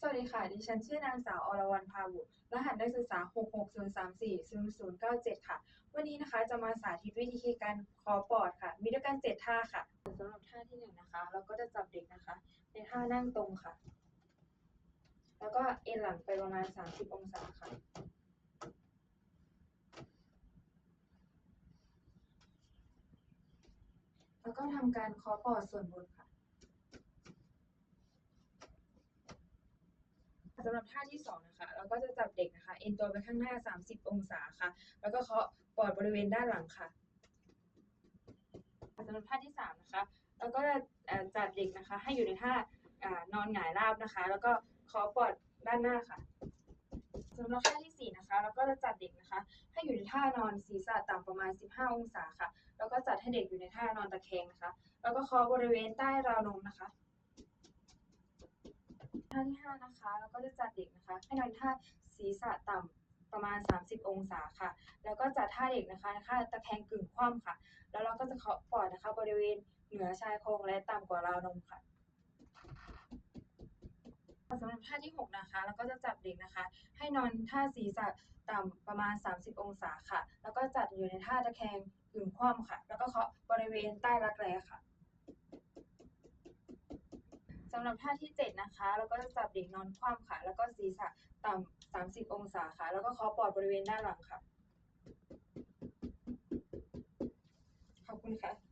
สวัสดีค่ะ ดิฉันชื่อนางสาวอรวรรณพาบุตรรหัสนักศึกษา 660340097 ค่ะ วันนี้นะคะจะมาสาธิตวิธีการคอปอดค่ะ มีด้วยกัน 7 ท่าค่ะสำหรับท่าที่ 1 นะคะ เราก็จะจับเด็กนะคะ ในท่านั่งตรงค่ะ แล้วก็เอ็นหลังไปประมาณ 30 องศาค่ะ แล้วก็ทำการคาะปอดส่วนบนค่ะ สำหรับท่าที่สองนะคะเราก็จะจับเด็กนะคะ เอ็นตัวไปข้างหน้า 30 องศาค่ะ แล้วก็เคาะปอดบริเวณด้านหลังค่ะสำหรับท่าที่สามนะคะเราก็จะจัดเด็กนะคะ ให้อยู่ในท่านอนหงายราบนะคะ แล้วก็เคาะปอดด้านหน้าค่ะสำหรับท่าที่สี่นะคะ เราก็จะจัดเด็กนะคะ ให้อยู่ในท่านอนศีรษะต่ำประมาณ 15 องศาค่ะ แล้วก็จัดให้เด็กอยู่ในท่านอนตะแคงนะคะ แล้วก็เคาะบริเวณใต้ราวนมนะคะ ท่าที่ห้านะคะเราก็จะจัดเด็กนะคะ ให้นอนท่าศีรษะต่ำประมาณ 30 องศาค่ะ แล้วก็จัดท่าเด็กนะคะท่าตะแคงกึ่งคว่ำค่ะ แล้วเราก็จะเคาะปอดนะคะ บริเวณเหนือชายโครงและต่ำกว่าราวนมค่ะสำหรับท่าที่ 6 นะคะเราก็จะจับเด็กนะคะ ให้นอนท่าศีรษะต่ำประมาณ 30 องศาค่ะ แล้วก็จัดอยู่ในท่าตะแคงกึ่งคว่ำค่ะ แล้วก็เคาะบริเวณใต้รักแร้ค่ะ สำหรับท่าที่ 7 นะคะ เราก็จะจับเด็กนอนคว่ำค่ะ แล้วก็ศีรษะต่ำ30 องศาค่ะ แล้วก็คอปอดบริเวณด้านหลังค่ะ ขอบคุณค่ะ